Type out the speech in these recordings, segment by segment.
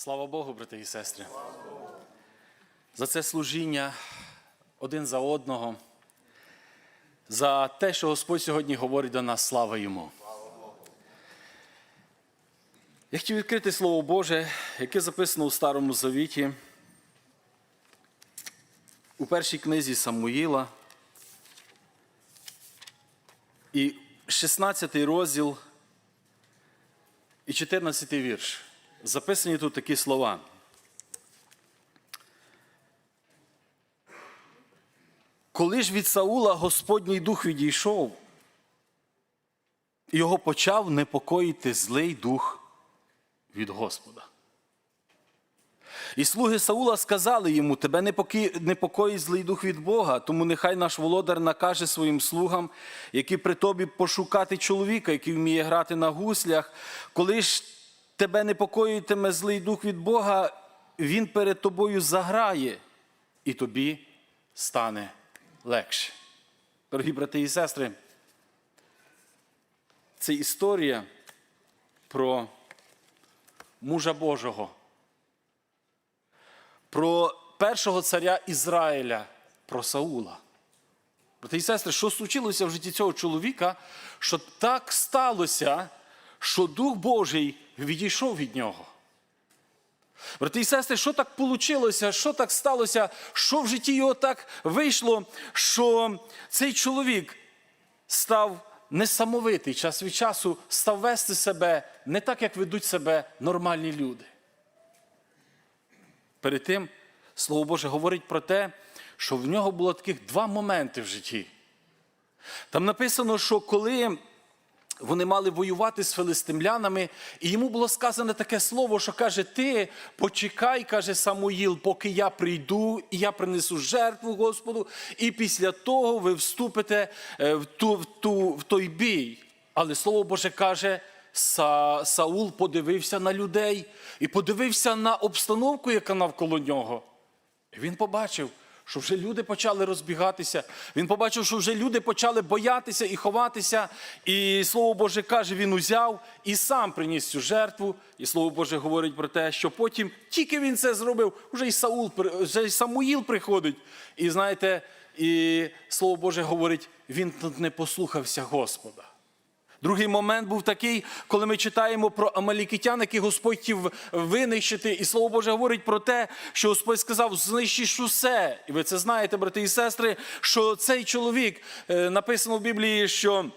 Слава Богу, брати і сестри. За це служіння один за одного, за те, що Господь сьогодні говорить до нас, слава йому. Я хотів відкрити Слово Боже, яке записано у Старому Завіті, у першій книзі Самуїла. І 16 розділ і 14 вірш. Записані тут такі слова. Коли ж від Саула Господній дух відійшов, його почав непокоїти злий дух від Господа. І слуги Саула сказали йому: Тебе непокоїть злий дух від Бога, тому нехай наш володар накаже своїм слугам, які при тобі пошукати чоловіка, який вміє грати на гуслях. Коли ж тебе непокоїтиме злий дух від Бога, він перед тобою заграє, і тобі стане легше. Дорогі брати і сестри, це історія про мужа Божого про першого царя Ізраїля, про Саула. Брати і сестри, що случилося в житті цього чоловіка, що так сталося, що Дух Божий відійшов від нього. Брати і сестри, що так вийшло, що так сталося, що в житті його так вийшло, що цей чоловік став несамовитий час від часу, став вести себе не так, як ведуть себе нормальні люди. Перед тим Слово Боже говорить про те, що в нього було таких два моменти в житті. Там написано, що коли вони мали воювати з филистимлянами, і йому було сказане таке слово, що каже: Ти почекай, каже Самуїл, поки я прийду, і я принесу жертву Господу, і після того ви вступите е, в, ту, в, ту, в той бій. Але Слово Боже каже, Са, Саул подивився на людей і подивився на обстановку, яка навколо нього. І він побачив, що вже люди почали розбігатися. Він побачив, що вже люди почали боятися і ховатися. І Слово Боже каже, він узяв і сам приніс цю жертву. І Слово Боже говорить про те, що потім тільки він це зробив, вже й Саул, вже й Самуїл приходить. І знаєте, і Слово Боже говорить, він тут не послухався Господа. Другий момент був такий, коли ми читаємо про амалікитян, яких Господь хотів винищити, і Слово Боже говорить про те, що Господь сказав: знищиш усе. І ви це знаєте, брати і сестри, що цей чоловік е, написано в Біблії, що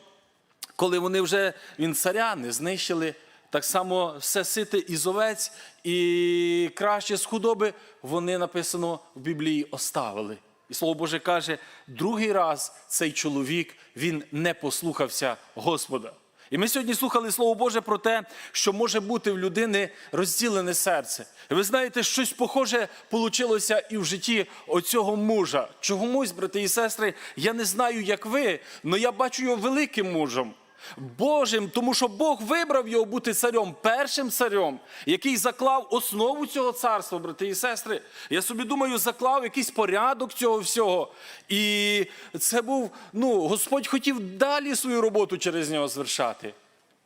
коли вони вже він царя не знищили, так само все сите із овець і краще з худоби, вони написано в Біблії оставили. І Слово Боже каже, другий раз цей чоловік він не послухався Господа. І ми сьогодні слухали Слово Боже про те, що може бути в людини розділене серце. І ви знаєте, щось похоже вийшло і в житті оцього мужа. Чомусь, брати і сестри, я не знаю, як ви, але я бачу його великим мужем. Божим, тому що Бог вибрав його бути царем, першим царем, який заклав основу цього царства, брати і сестри. Я собі думаю, заклав якийсь порядок цього всього. І це був, ну, Господь хотів далі свою роботу через нього звершати.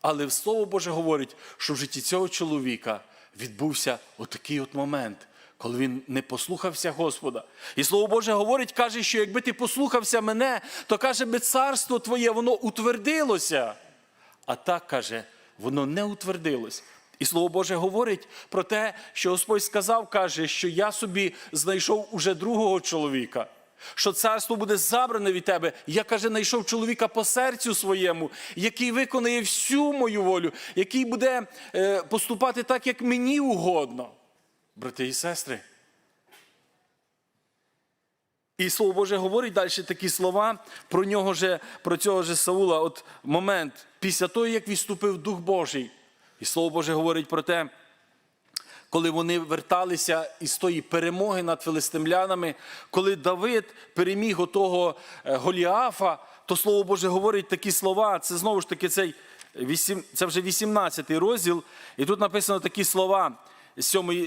Але Слово Боже говорить, що в житті цього чоловіка відбувся отакий от момент, коли він не послухався Господа. І Слово Боже говорить, каже, що якби ти послухався мене, то каже, би царство твоє, воно утвердилося. А так каже, воно не утвердилось. І Слово Боже говорить про те, що Господь сказав, каже, що я собі знайшов уже другого чоловіка. Що царство буде забране від тебе. Я каже, знайшов чоловіка по серцю своєму, який виконає всю мою волю, який буде е, поступати так, як мені угодно. Брати і сестри. І Слово Боже говорить далі такі слова про нього же, про цього же Саула. От момент після того, як відступив Дух Божий. І Слово Боже говорить про те, коли вони верталися із тої перемоги над филистимлянами, коли Давид переміг отого е, Голіафа, то Слово Боже говорить такі слова. Це знову ж таки цей це вже 18 розділ. І тут написано такі слова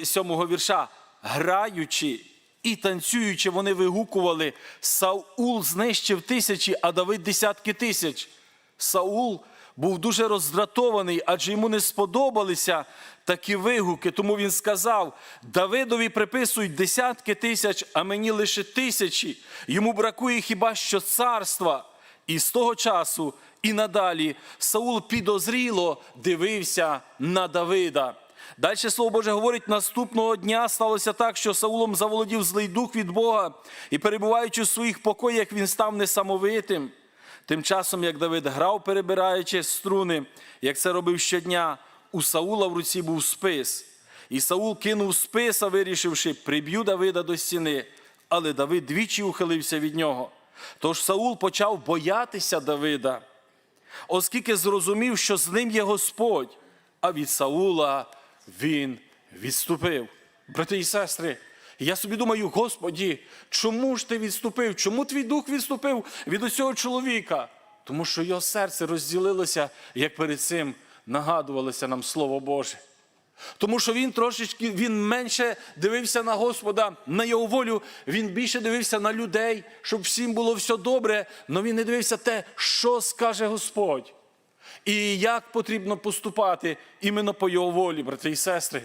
сьомого вірша. Граючи і танцюючи, вони вигукували: Саул знищив тисячі, а Давид десятки тисяч. Саул був дуже роздратований, адже йому не сподобалися такі вигуки. Тому він сказав: Давидові приписують десятки тисяч, а мені лише тисячі. Йому бракує хіба що царства. І з того часу і надалі Саул підозріло дивився на Давида. Далі слово Боже говорить, наступного дня сталося так, що Саулом заволодів злий дух від Бога, і перебуваючи в своїх покоях, він став несамовитим. Тим часом, як Давид грав, перебираючи струни, як це робив щодня, у Саула в руці був спис. І Саул кинув списа, вирішивши, приб'ю Давида до стіни. Але Давид двічі ухилився від нього. Тож Саул почав боятися Давида, оскільки зрозумів, що з ним є Господь, а від Саула він відступив. Брати і сестри, я собі думаю, Господі, чому ж ти відступив? Чому твій дух відступив від усього чоловіка? Тому що його серце розділилося, як перед цим нагадувалося нам Слово Боже. Тому що він трошечки він менше дивився на Господа, на його волю, він більше дивився на людей, щоб всім було все добре, але він не дивився те, що скаже Господь. І як потрібно поступати іменно по його волі, брати і сестри.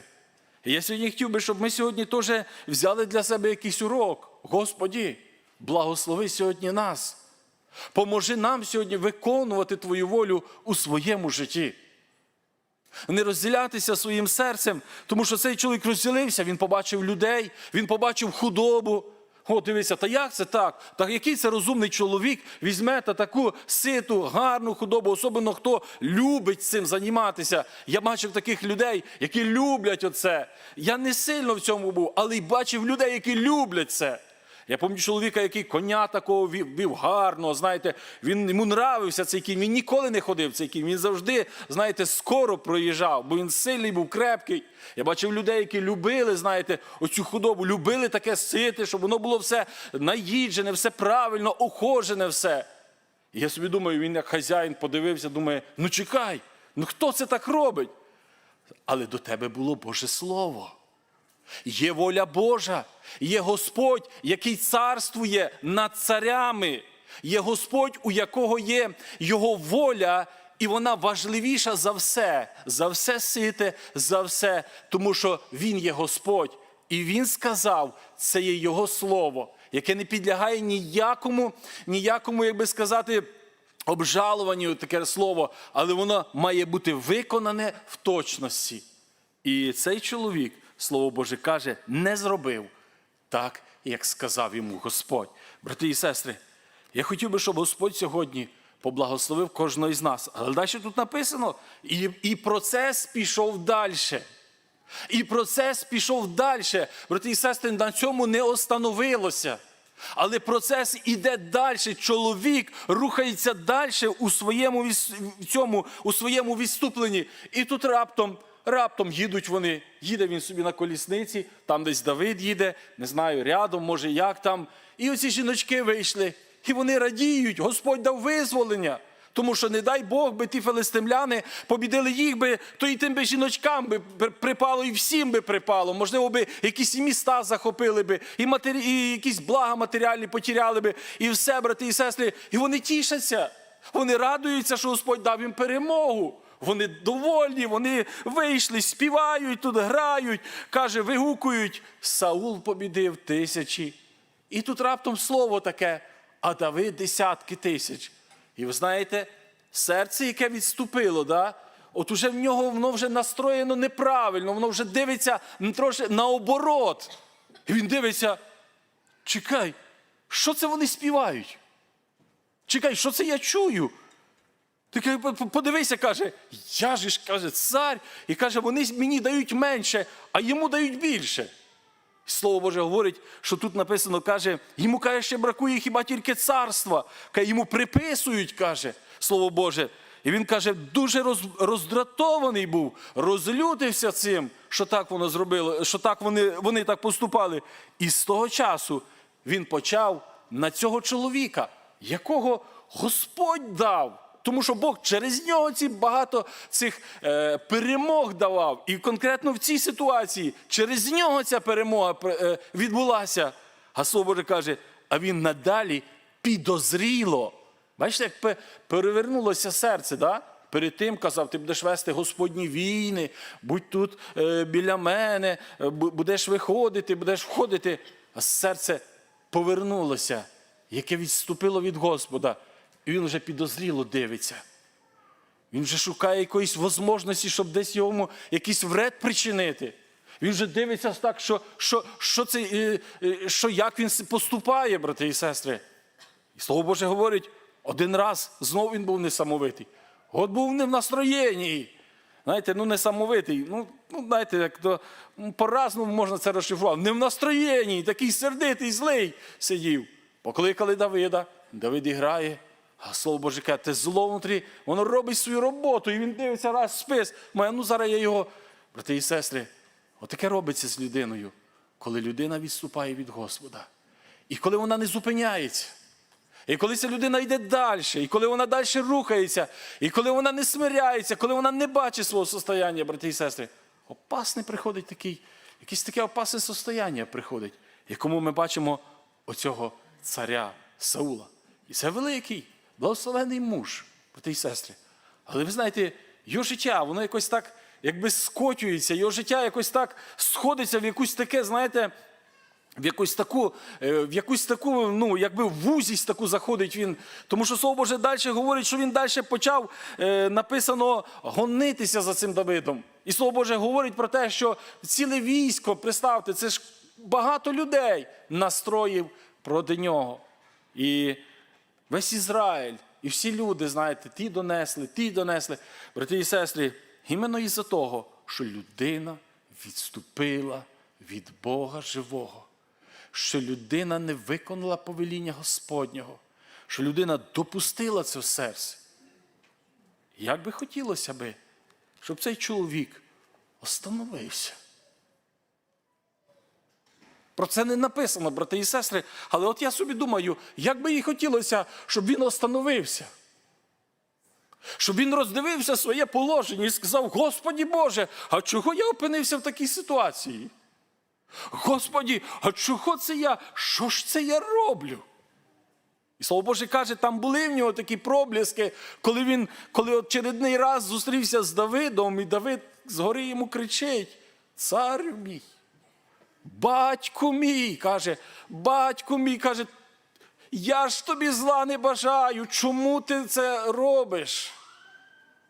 Я сьогодні хотів би, щоб ми сьогодні теж взяли для себе якийсь урок. Господі, благослови сьогодні нас. Поможи нам сьогодні виконувати Твою волю у своєму житті. Не розділятися своїм серцем, тому що цей чоловік розділився, він побачив людей, він побачив худобу. О, дивися, та як це так? Та який це розумний чоловік візьме та таку ситу, гарну худобу, особливо хто любить цим займатися. Я бачив таких людей, які люблять оце. Я не сильно в цьому був, але й бачив людей, які люблять це. Я пам'ятаю чоловіка, який коня такого вів, вів гарного, знаєте, він йому нравився цей кінь. Він ніколи не ходив цей кінь. Він завжди, знаєте, скоро проїжджав, бо він сильний був, крепкий. Я бачив людей, які любили, знаєте, оцю худобу, любили таке сити, щоб воно було все наїджене, все правильно, охожене все. І я собі думаю, він як хазяїн подивився, думає, ну чекай, ну хто це так робить? Але до тебе було Боже Слово. Є воля Божа, є Господь, який царствує над царями, є Господь, у якого є Його воля, і вона важливіша за все, за все сите, за все, тому що Він є Господь. І Він сказав, це є Його слово, яке не підлягає ніякому, ніякому, як би сказати, обжалуванню таке слово, але воно має бути виконане в точності. І цей чоловік, слово Боже, каже, не зробив так, як сказав йому Господь. Брати і сестри, я хотів би, щоб Господь сьогодні поблагословив кожного із нас. Але далі тут написано, і, і процес пішов далі. І процес пішов далі. Брати і сестри, на цьому не остановилося. Але процес іде далі. Чоловік рухається далі у своєму, цьому, у своєму відступленні. І тут раптом, раптом їдуть вони. Їде він собі на колісниці, там десь Давид їде, не знаю, рядом, може, як там. І оці жіночки вийшли. І вони радіють, Господь дав визволення. Тому що, не дай Бог, би ті филистимляни побідили їх би, то і тим би жіночкам би припало, і всім би припало. Можливо, би якісь міста захопили би, і, матері... і якісь блага матеріальні потеряли би, і все, брати і сестри. І вони тішаться. Вони радуються, що Господь дав їм перемогу. Вони довольні, вони вийшли, співають тут, грають, каже, вигукують. Саул побідив тисячі. І тут раптом слово таке, а Давид десятки тисяч. І ви знаєте, серце, яке відступило, да? от уже в нього воно вже настроєно неправильно, воно вже дивиться трошки наоборот. І він дивиться, чекай, що це вони співають? Чекай, що це я чую? Ти каже, «По- по- подивися, каже, я ж каже, цар, і каже, вони мені дають менше, а йому дають більше. Слово Боже говорить, що тут написано, каже, йому каже, ще бракує хіба тільки царства. Каже, йому приписують, каже Слово Боже. І він каже, дуже роз, роздратований був, розлютився цим, що так воно зробило, що так вони, вони так поступали. І з того часу він почав на цього чоловіка, якого Господь дав. Тому що Бог через нього ці багато цих е, перемог давав. І конкретно в цій ситуації через нього ця перемога е, відбулася. А слово Боже каже, а він надалі підозріло. Бачите, як перевернулося серце, да? перед тим казав, ти будеш вести Господні війни, будь тут е, біля мене, е, будеш виходити, будеш входити. А серце повернулося, яке відступило від Господа. І він вже підозріло дивиться. Він вже шукає якоїсь можливості, щоб десь йому якийсь вред причинити. Він вже дивиться так, що, що, що, це, е, е, що як він поступає, брати і сестри. І Слово Боже говорить, один раз знову він був несамовитий. От був не в настроєнні. Знаєте, ну несамовитий. Ну, ну знаєте, як то по-разному можна це розшифрувати. Не в настроєнні, такий сердитий, злий сидів. Покликали Давида, Давид і грає. А слово Боже каже, те зло внутрі, воно робить свою роботу, і він дивиться раз спис. Має, ну зараз я його. Брати і сестри, отаке робиться з людиною, коли людина відступає від Господа. І коли вона не зупиняється. І коли ця людина йде далі, і коли вона далі рухається, і коли вона не смиряється, коли вона не бачить свого состояння, брати і сестри, опасне приходить такий, якесь таке опасне состояння приходить, якому ми бачимо оцього царя Саула. І це великий, благословений муж, брати і сестри. Але ви знаєте, його життя, воно якось так, якби скотюється, його життя якось так сходиться в якусь таке, знаєте, в якусь таку, е, в якусь таку, ну, якби вузість таку заходить він. Тому що Слово Боже далі говорить, що він далі почав е, написано гонитися за цим Давидом. І Слово Боже говорить про те, що ціле військо, представте, це ж багато людей настроїв проти нього. І весь Ізраїль, і всі люди, знаєте, ті донесли, ті донесли. Брати і сестри, іменно із-за того, що людина відступила від Бога живого, що людина не виконала повеління Господнього, що людина допустила це в серце. Як би хотілося би, щоб цей чоловік остановився. Про це не написано, брати і сестри. Але от я собі думаю, як би їй хотілося, щоб він остановився. Щоб він роздивився своє положення і сказав: Господі Боже, а чого я опинився в такій ситуації? Господі, а чого це я? Що ж це я роблю? І слово Боже каже, там були в нього такі пробліски, коли він, коли очередний раз зустрівся з Давидом, і Давид згори йому кричить: Цар мій, батько мій, каже, батько мій, каже, я ж тобі зла не бажаю. Чому ти це робиш?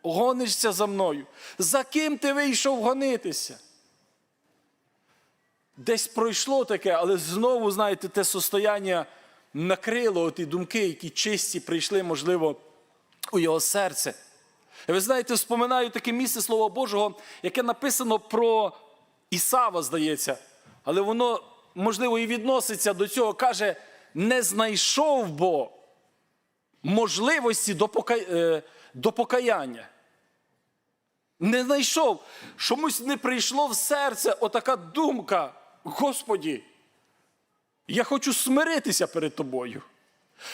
Гонишся за мною. За ким ти вийшов гонитися? Десь пройшло таке, але знову, знаєте, те состояння накрило ті думки, які чисті прийшли, можливо, у його серце. І ви знаєте, споминаю таке місце Слова Божого, яке написано про Ісава, здається, але воно, можливо, і відноситься до цього, каже, не знайшов бо можливості до, пока- е, до покаяння. Не знайшов. Чомусь не прийшло в серце отака думка. Господі, я хочу смиритися перед тобою.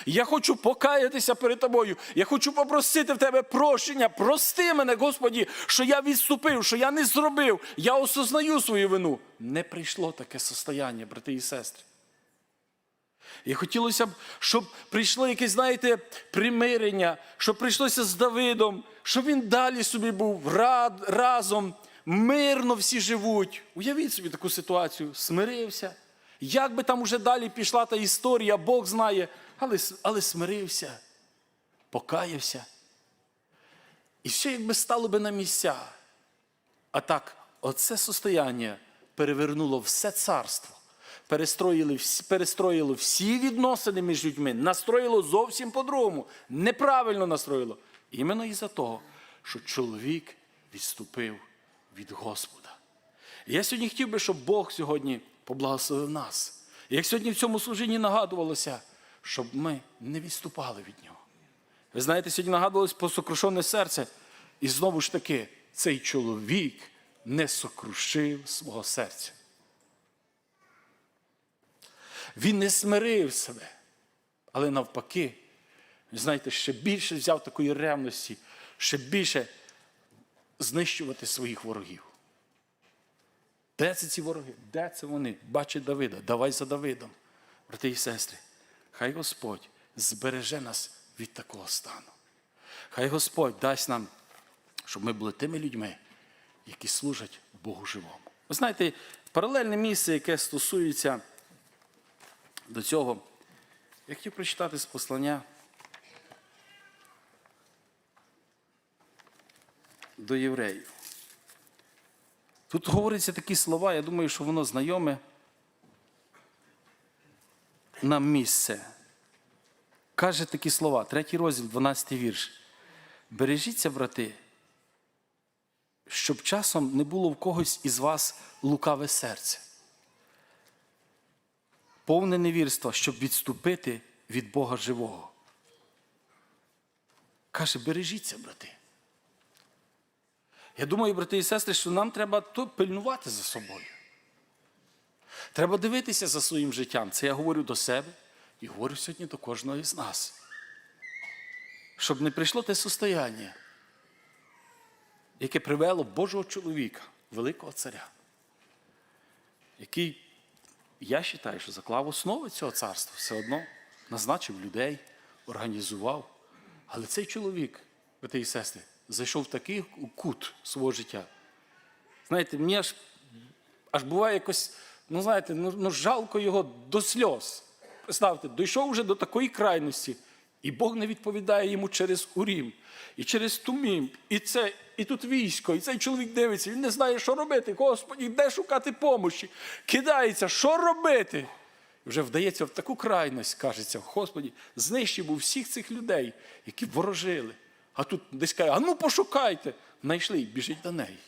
Я хочу покаятися перед тобою. Я хочу попросити в тебе прощення. Прости мене, Господі, що я відступив, що я не зробив. Я осознаю свою вину. Не прийшло таке состояння, брати і сестри. І хотілося б, щоб прийшло якесь, знаєте, примирення, щоб прийшлося з Давидом, щоб він далі собі був рад, разом, мирно всі живуть. Уявіть собі таку ситуацію, смирився. Як би там уже далі пішла та історія, Бог знає, але, але смирився, покаявся. І все якби стало би на місця. А так, оце состояння перевернуло все царство, перестроїли, всі- перестроїло всі відносини між людьми, настроїло зовсім по-другому, неправильно настроїло. Іменно із-за того, що чоловік відступив від Господа. Я сьогодні хотів би, щоб Бог сьогодні поблагословив нас. Як сьогодні в цьому служінні нагадувалося, щоб ми не відступали від нього. Ви знаєте, сьогодні нагадувалось про сокрушене серце. І знову ж таки, цей чоловік не сокрушив свого серця. Він не смирив себе, але навпаки, знаєте, ще більше взяв такої ревності, ще більше знищувати своїх ворогів. Де це ці вороги? Де це вони? Бачить Давида, давай за Давидом. Брати і сестри, хай Господь збереже нас від такого стану. Хай Господь дасть нам щоб ми були тими людьми, які служать Богу живому. Ви знаєте, паралельне місце, яке стосується до цього, я хотів прочитати з послання до євреїв. Тут говоряться такі слова, я думаю, що воно знайоме нам місце. Каже такі слова, третій розділ, 12 вірш. Бережіться, брати, щоб часом не було в когось із вас лукаве серце, повне невірство, щоб відступити від Бога живого. Каже, бережіться, брати. Я думаю, брати і сестри, що нам треба то пильнувати за собою. Треба дивитися за своїм життям. Це я говорю до себе і говорю сьогодні до кожного із нас. Щоб не прийшло те состояння, яке привело Божого чоловіка, великого царя, який, я вважаю, що заклав основи цього царства, все одно назначив людей, організував. Але цей чоловік, брати і сестри, зайшов в такий кут свого життя. Знаєте, мені аж, аж буває якось, ну знаєте, ну, ну жалко його до сльоз. Представте, дійшов вже до такої крайності, і Бог не відповідає йому через Урім, і через Тумім, і це, і тут військо, і цей чоловік дивиться, він не знає, що робити. Господі, де шукати помощі? Кидається, що робити? Вже вдається в таку крайність, кажеться, Господі, знищив у всіх цих людей, які ворожили. А тут десь каже, а ну пошукайте. Знайшли біжить до неї.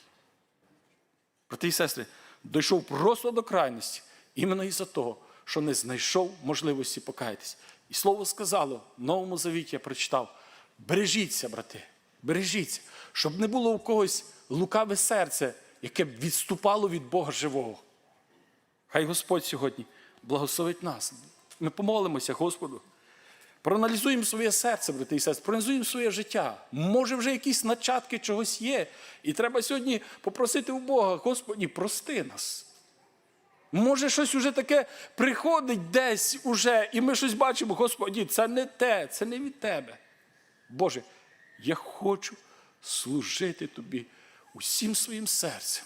Брати і сестри, дійшов просто до крайності, іменно із-за того, що не знайшов можливості покаятись. І слово сказало, в Новому Завіті я прочитав: бережіться, брати, бережіться, щоб не було у когось лукаве серце, яке б відступало від Бога живого. Хай Господь сьогодні благословить нас. Ми помолимося, Господу. Проаналізуємо своє серце, брати і сестри, проаналізуємо своє життя. Може, вже якісь начатки чогось є. І треба сьогодні попросити у Бога, Господі, прости нас. Може, щось уже таке приходить десь уже, і ми щось бачимо, Господі, це не те, це не від Тебе. Боже, я хочу служити Тобі усім своїм серцем.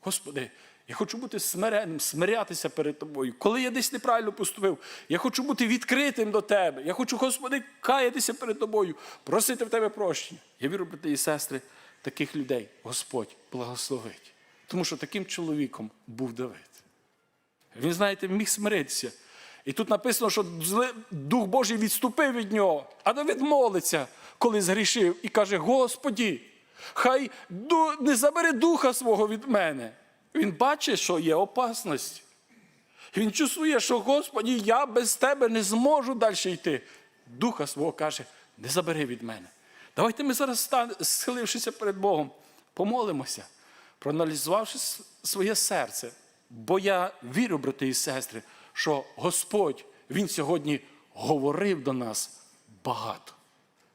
Господи, я хочу бути смиренним, смирятися перед тобою. Коли я десь неправильно поступив, я хочу бути відкритим до тебе. Я хочу, Господи, каятися перед тобою, просити в тебе прощення. Я вірю, брати і сестри, таких людей Господь благословить. Тому що таким чоловіком був Давид. Він, знаєте, міг смиритися. І тут написано, що Дух Божий відступив від нього, а Давид молиться, коли згрішив, і каже: Господі, хай не забери духа свого від мене. Він бачить, що є опасність. Він чувствує, що Господі, я без тебе не зможу далі йти. Духа свого каже, не забери від мене. Давайте ми зараз, схилившися перед Богом, помолимося, проаналізувавши своє серце. Бо я вірю, брати і сестри, що Господь, Він сьогодні говорив до нас багато.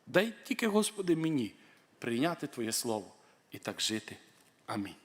Дай тільки, Господи, мені прийняти Твоє Слово і так жити. Амінь.